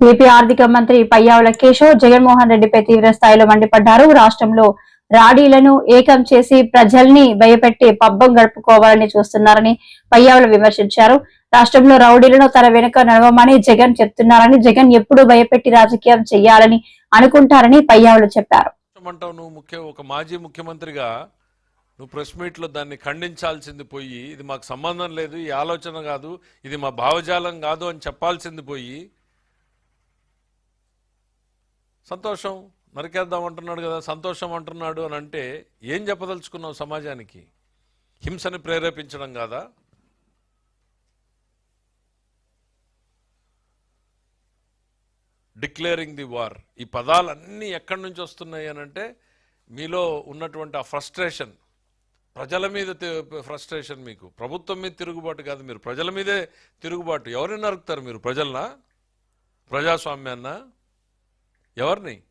AP ఆర్థిక మంత్రి పయ్యావుల కేశవ్ జగన్మోహన్ రెడ్డిపై తీవ్ర స్థాయిలో మండిపడ్డారు. రాష్ట్రంలో రాడీలను ఏకం చేసి ప్రజల్ని భయపెట్టి పబ్బం గడుపుకోవాలని చూస్తున్నారని పయ్యావులు విమర్శించారు. రాష్ట్రంలో రౌడీలను తన వెనుక నడవమని జగన్ చెప్తున్నారని జగన్ ఎప్పుడు భయపెట్టి రాజకీయం చేయాలని అనుకుంటారని పయ్యావులు చెప్పారు. నువ్వు ఒక మాజీ ముఖ్యమంత్రిగా నువ్వు ప్రెస్ మీట్లో దాన్ని ఖండించాల్సింది పోయి ఇది మాకు సంబంధం లేదు ఈ ఆలోచన కాదు ఇది మా భావజాలం కాదు అని చెప్పాల్సింది పోయి సంతోషం నరికేద్దాం అంటున్నాడు కదా సంతోషం అంటున్నాడు అని అంటే ఏం చెప్పదలుచుకున్నావు సమాజానికి? హింసని ప్రేరేపించడం కాదా? డిక్లేరింగ్ ది వార్ ఈ పదాలన్నీ ఎక్కడి నుంచి వస్తున్నాయి అని అంటే మీలో ఉన్నటువంటి ఆ ఫ్రస్ట్రేషన్ ప్రజల మీద ఫ్రస్ట్రేషన్ మీకు. ప్రభుత్వం మీద తిరుగుబాటు కాదు మీరు. ప్రజల మీదే తిరుగుబాటు. ఎవరిని నరుకుతారు మీరు? ప్రజలనా? ప్రజాస్వామ్యాన్నా? ఎవరిని?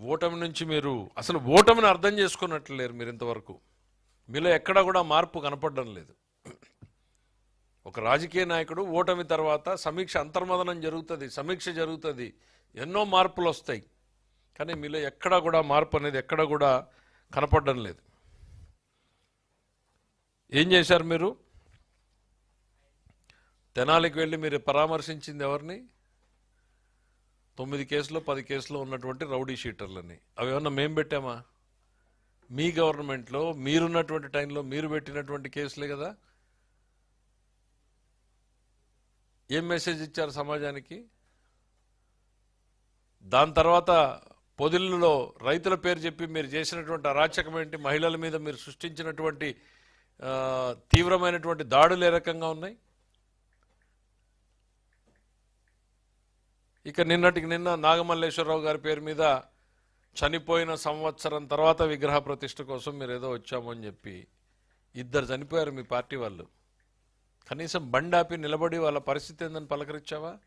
ఓటమి నుంచి మీరు అసలు ఓటమిని అర్థం చేసుకున్నట్లు లేరు మీరు ఇంతవరకు. మీలో ఎక్కడా కూడా మార్పు కనపడడం లేదు. ఒక రాజకీయ నాయకుడు ఓటమి తర్వాత సమీక్ష అంతర్మదనం జరుగుతుంది సమీక్ష జరుగుతుంది ఎన్నో మార్పులు వస్తాయి. కానీ మీలో ఎక్కడా కూడా మార్పు అనేది ఎక్కడా కూడా కనపడడం లేదు. ఏం చేశారు మీరు? తెనాలికి వెళ్ళి మీరు పరామర్శించింది ఎవరిని? తొమ్మిది కేసులు పది కేసులో ఉన్నటువంటి రౌడీ షీటర్లని. అవి ఏమన్నా మేము పెట్టామా? మీ గవర్నమెంట్లో మీరున్నటువంటి టైంలో మీరు పెట్టినటువంటి కేసులే కదా. ఏం మెసేజ్ ఇచ్చారు సమాజానికి? దాని తర్వాత పొదిల్లో రైతుల పేరు చెప్పి మీరు చేసినటువంటి అరాచకం ఏంటి? మహిళల మీద మీరు సృష్టించినటువంటి తీవ్రమైనటువంటి దాడులు ఏ రకంగా ఉన్నాయి? ఇక నిన్నటికి నిన్న నాగమల్లేశ్వరరావు గారి పేరు మీద చనిపోయిన సంవత్సరం తర్వాత విగ్రహ ప్రతిష్ఠ కోసం మీరు ఏదో వచ్చామని చెప్పి ఇద్దరు చనిపోయారు మీ పార్టీ వాళ్ళు. కనీసం బండాపి నిలబడి వాళ్ళ పరిస్థితి ఏందని పలకరించావా?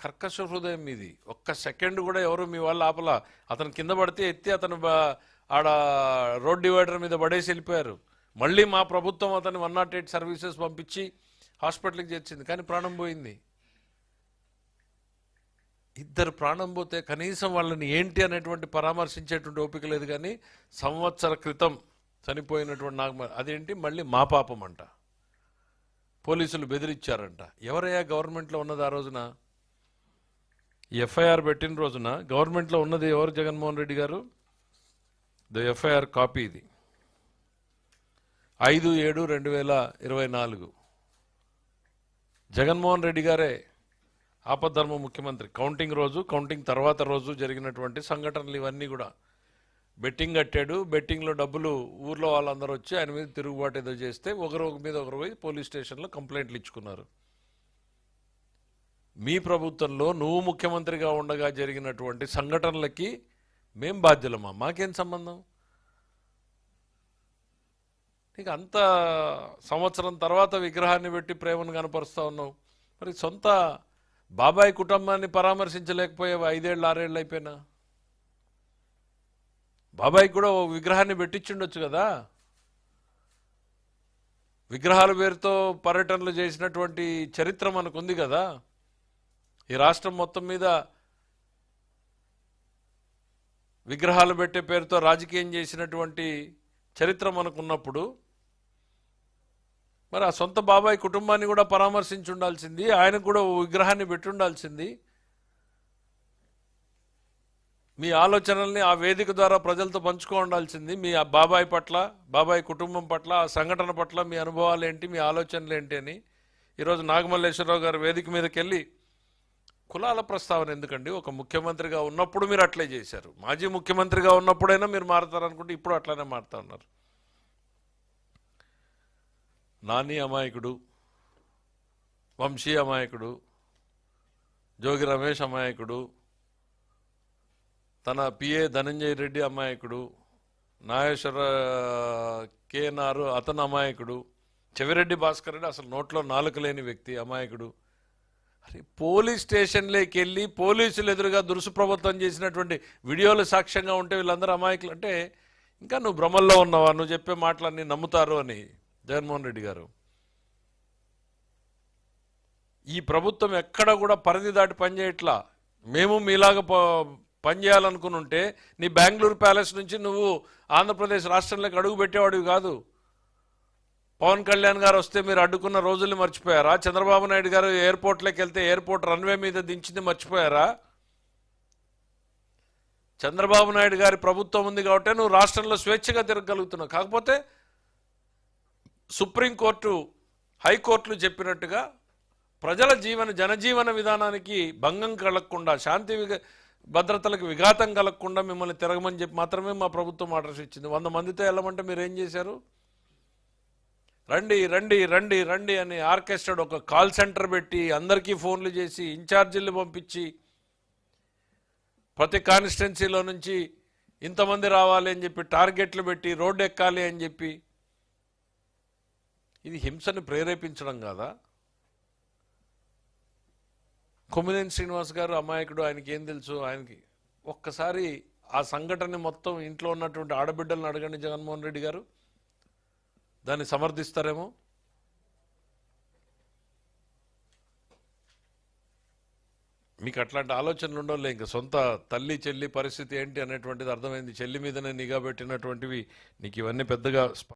కర్కశ హృదయం మీది. ఒక్క సెకండ్ కూడా ఎవరు మీ వాళ్ళు ఆపల. అతను కింద పడితే ఎత్తి అతను ఆడ రోడ్ డివైడర్ మీద పడేసి వెళ్ళిపోయారు. మళ్ళీ మా ప్రభుత్వం అతని వన్ నాట్ ఎయిట్ సర్వీసెస్ పంపించి హాస్పిటల్కి చేర్చింది. కానీ ప్రాణం పోయింది. ఇద్దరు ప్రాణం పోతే కనీసం వాళ్ళని ఏంటి అనేటువంటి పరామర్శించేటువంటి ఓపిక లేదు కానీ సంవత్సర క్రితం చనిపోయినటువంటి నాకు అదేంటి? మళ్ళీ మా పాపం అంట. పోలీసులు బెదిరించారంట. ఎవరయ్యా గవర్నమెంట్లో ఉన్నది ఆ రోజున? ఎఫ్ఐఆర్ పెట్టిన రోజున గవర్నమెంట్లో ఉన్నది ఎవరు? జగన్మోహన్ రెడ్డి గారు? ద ఎఫ్ఐఆర్ కాపీ ఇది. ఐదు ఏడు రెండు వేల ఇరవై నాలుగు. జగన్మోహన్ రెడ్డి గారే ఆపద్ధర్మ ముఖ్యమంత్రి. కౌంటింగ్ రోజు కౌంటింగ్ తర్వాత రోజు జరిగినటువంటి సంఘటనలు ఇవన్నీ కూడా. బెట్టింగ్ కట్టాడు బెట్టింగ్లో డబ్బులు ఊర్లో వాళ్ళందరూ వచ్చి ఆయన మీద తిరుగుబాటు ఏదో చేస్తే ఒకరు ఒక మీద ఒకరు పోయి పోలీస్ స్టేషన్లో కంప్లైంట్లు ఇచ్చుకున్నారు. మీ ప్రభుత్వంలో నువ్వు ముఖ్యమంత్రిగా ఉండగా జరిగినటువంటి సంఘటనలకి మేం బాధ్యులమా? మాకేం సంబంధం? నీకు అంత సంవత్సరం తర్వాత విగ్రహాన్ని పెట్టి ప్రేమను కనపరుస్తూ ఉన్నావు. మరి సొంత బాబాయ్ కుటుంబాన్ని పరామర్శించలేకపోయావు? ఐదేళ్ళు ఆరేళ్ళు అయిపోయినా? బాబాయ్ కూడా ఓ విగ్రహాన్ని పెట్టించుండొచ్చు కదా? విగ్రహాల పేరుతో పర్యటనలు చేసినటువంటి చరిత్ర మనకుంది కదా? ఈ రాష్ట్రం మొత్తం మీద విగ్రహాలు పెట్టే పేరుతో రాజకీయం చేసినటువంటి చరిత్ర మనకున్నప్పుడు మరి ఆ సొంత బాబాయ్ కుటుంబాన్ని కూడా పరామర్శించి ఉండాల్సింది ఆయనకు కూడా విగ్రహాన్ని పెట్టుండాల్సింది మీ ఆలోచనల్ని ఆ వేదిక ద్వారా ప్రజలతో పంచుకో ఉండాల్సింది. మీ ఆ బాబాయ్ పట్ల బాబాయ్ కుటుంబం పట్ల ఆ సంఘటన పట్ల మీ అనుభవాలు ఏంటి మీ ఆలోచనలు ఏంటి అని ఈరోజు నాగమల్లేశ్వరరావు గారు వేదిక మీదకి వెళ్ళి కులాల ప్రస్తావన ఎందుకండి? ఒక ముఖ్యమంత్రిగా ఉన్నప్పుడు మీరు అట్లే చేశారు. మాజీ ముఖ్యమంత్రిగా ఉన్నప్పుడైనా మీరు మారుతారనుకుంటే ఇప్పుడు అట్లనే మారుతా ఉన్నారు. నాని అమాయకుడు వంశీ అమాయకుడు జోగి రమేష్ అమాయకుడు తన పిఏ ధనంజయ రెడ్డి అమాయకుడు నాగేశ్వర కేఎన్ఆర్ అతను అమాయకుడు చెవిరెడ్డి భాస్కర్ రెడ్డి అసలు నోట్లో నాలుక లేని వ్యక్తి అమాయకుడు. అరే పోలీస్ స్టేషన్లోకి వెళ్ళి పోలీసులు ఎదురుగా దురుసు ప్రభుత్వం చేసినటువంటి వీడియోలు సాక్ష్యంగా ఉంటే వీళ్ళందరూ అమాయకులు. అంటే ఇంకా నువ్వు భ్రమల్లో ఉన్నావా? నువ్వు చెప్పే మాటలన్నీ నమ్ముతారు అని. జగన్మోహన్ రెడ్డి గారు. ఈ ప్రభుత్వం ఎక్కడ కూడా పరిధి దాటి పనిచేయట్లా మేము మీలాగా ప- పనిచేయాలనుకుని ఉంటే నీ బెంగళూరు ప్యాలెస్ నుంచి నువ్వు ఆంధ్రప్రదేశ్ రాష్ట్రంలోకి అడుగు పెట్టేవాడివి కాదు. పవన్ కళ్యాణ్ గారు వస్తే మీరు అడ్డుకున్న రోజుల్ని మర్చిపోయారా? చంద్రబాబు నాయుడు గారు ఎయిర్పోర్ట్లోకి వెళ్తే ఎయిర్పోర్ట్ రన్వే మీద దించింది మర్చిపోయారా? చంద్రబాబు నాయుడు గారి ప్రభుత్వం ఉంది కాబట్టి నువ్వు రాష్ట్రంలో స్వేచ్ఛగా తిరగగలుగుతున్నావు. కాకపోతే సుప్రీంకోర్టు హైకోర్టులు చెప్పినట్టుగా ప్రజల జీవన జనజీవన విధానానికి భంగం కలగకుండా శాంతి భద్రతలకు విఘాతం కలగకుండా మిమ్మల్ని తిరగమని చెప్పి మాత్రమే మా ప్రభుత్వం ఆర్డర్స్ ఇచ్చింది. వంద మందితో వెళ్ళమంటే మీరు ఏం చేశారు? రండి రండి రండి రండి అని ఆర్కెస్ట్రాడ్ ఒక కాల్ సెంటర్ పెట్టి అందరికీ ఫోన్లు చేసి ఇన్ఛార్జీలు పంపించి ప్రతి కాన్స్టిట్యున్సీలో నుంచి ఇంతమంది రావాలి అని చెప్పి టార్గెట్లు పెట్టి రోడ్డు ఎక్కాలి అని చెప్పి ఇది హింసను ప్రేరేపించడం కాదా? కొమ్మినేని శ్రీనివాస్ గారు అమాయకుడు ఆయనకి ఏం తెలుసు? ఆయనకి ఒక్కసారి ఆ సంఘటన మొత్తం ఇంట్లో ఉన్నటువంటి ఆడబిడ్డలను అడగండి జగన్మోహన్ రెడ్డి గారు. దాన్ని సమర్థిస్తారేమో? మీకు అట్లాంటి ఆలోచనలు ఉండవులే. ఇంకా సొంత తల్లి చెల్లి పరిస్థితి ఏంటి అనేటువంటిది అర్థమైంది. చెల్లి మీదనే నిఘా పెట్టినటువంటివి. నీకు ఇవన్నీ పెద్దగా